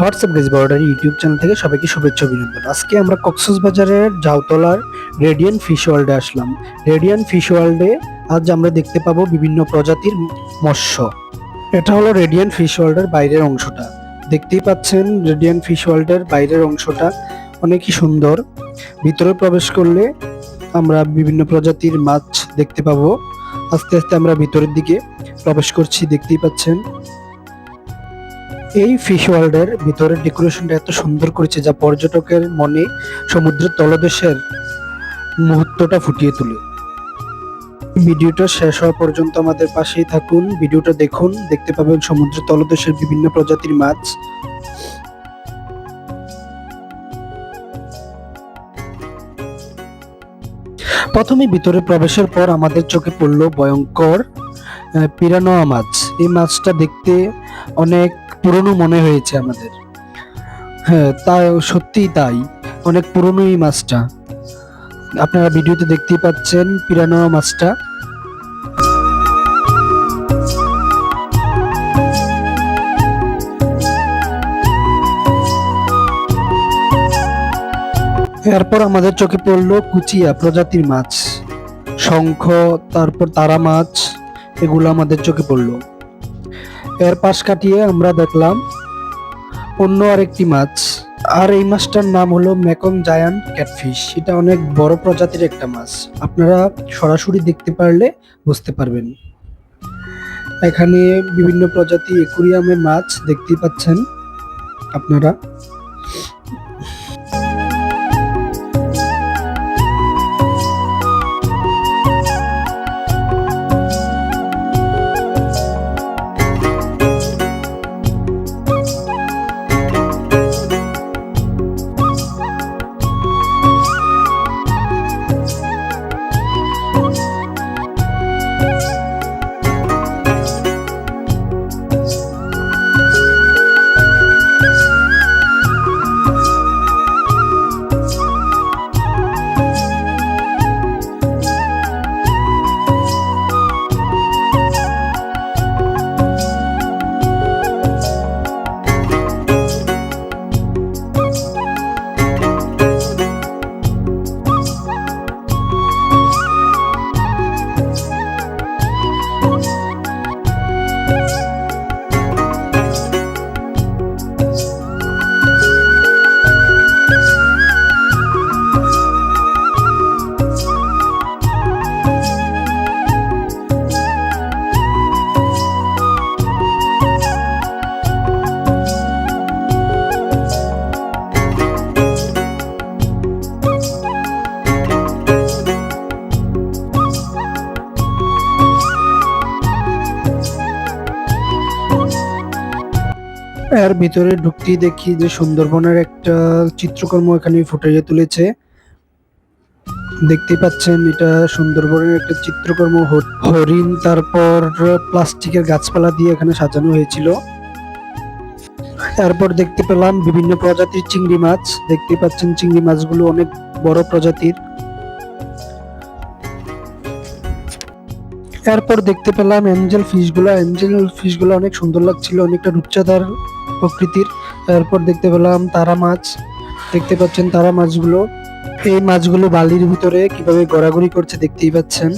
WhatsApp গেজ border YouTube channel থেকে সবাইকে শুভেচ্ছা অভিনন্দন। আজকে আমরা কক্সবাজারের জাউতলার রেডিয়ান ফিশ ওয়ার্ল্ডে আসলাম। রেডিয়ান ফিশ ওয়ার্ল্ডে আজ আমরা দেখতে পাবো বিভিন্ন প্রজাতির মৎস্য। এটা হলো রেডিয়ান ফিশ ওয়ার্ল্ডের বাইরের অংশটা। দেখতেই পাচ্ছেন রেডিয়ান ফিশ ওয়ার্ল্ডের বাইরের অংশটা অনেকই সুন্দর। ভিতরে প্রবেশ করলে আমরা বিভিন্ন প্রজাতির মাছ দেখতে পাবো। আস্তে আস্তে আমরা ভিতরের দিকে প্রবেশ করছি, দেখতেই পাচ্ছেন। এই ফিশ ওয়ার্ল্ডের ভিতরের ডেকোরেশনটা এত সুন্দর করেছে যা পর্যটকের মনে সমুদ্রের তলদেশের মুহূর্তটা ফুটিয়ে তোলে। ভিডিওটা শেষ হওয়া পর্যন্ত আমাদের পাশেই থাকুন। ভিডিওটা দেখুন। দেখতে পাবেন সমুদ্রের তলদেশের বিভিন্ন প্রজাতির মাছ। প্রথমে ভিতরে প্রবেশের পর আমাদের চোখে পড়ল ভয়ঙ্কর পিরানোয়া মাছ। এই মাছটা দেখতে অনেক পুরনো মনে হয়েছে আমাদের। হ্যাঁ তা সত্যিই তাই। অনেক পুরনো এই মাছটা। আপনারা ভিডিওতে দেখতেই পাচ্ছেন পিরানোয়া মাছটা। এরপর আমাদের চোখে পড়ল কুচিয়া প্রজাতির মাছ। শঙ্খ, তারপর তারা মাছ, এগুলো আমাদের চোখে পড়ল। এর পাশ কাটিয়ে আমরা দেখলাম অন্য আরেকটি মাছ। আর এই মাছটার নাম হলো মেকং জায়ান্ট ক্যাটফিশ। এটা অনেক বড় প্রজাতির একটা মাছ। আপনারা সরাসরি দেখতে পারলে বুঝতে পারবেন। এখানে বিভিন্ন প্রজাতি একুরিয়ামের মাছ দেখতে পাচ্ছেন আপনারা। এর ভিতরে ঢুকতেই দেখি যে সুন্দরবনের একটা চিত্রকর্ম এখানে ফুটিয়ে তুলেছে। দেখতে পাচ্ছেন এটা সুন্দরবনের একটা চিত্রকর্ম হরিণ, তারপর প্লাস্টিকের গাছপালা দিয়ে এখানে সাজানো হয়েছিল। তারপর দেখতে পেলাম বিভিন্ন প্রজাতির চিংড়ি মাছ। দেখতে পাচ্ছেন চিংড়ি মাছগুলো অনেক বড় প্রজাতির। এরপর দেখতে পেলাম অ্যাঞ্জেল ফিশগুলো। অ্যাঞ্জেল ফিশগুলো অনেক সুন্দর লাগছিল, অনেকটা রূপচাঁদার প্রকৃতির। এরপর দেখতে পেলাম তারা মাছ। দেখতে পাচ্ছেন তারা মাছগুলো। এই মাছগুলো বালির ভিতরে কীভাবে গড়াগড়ি করছে দেখতেই পাচ্ছেন।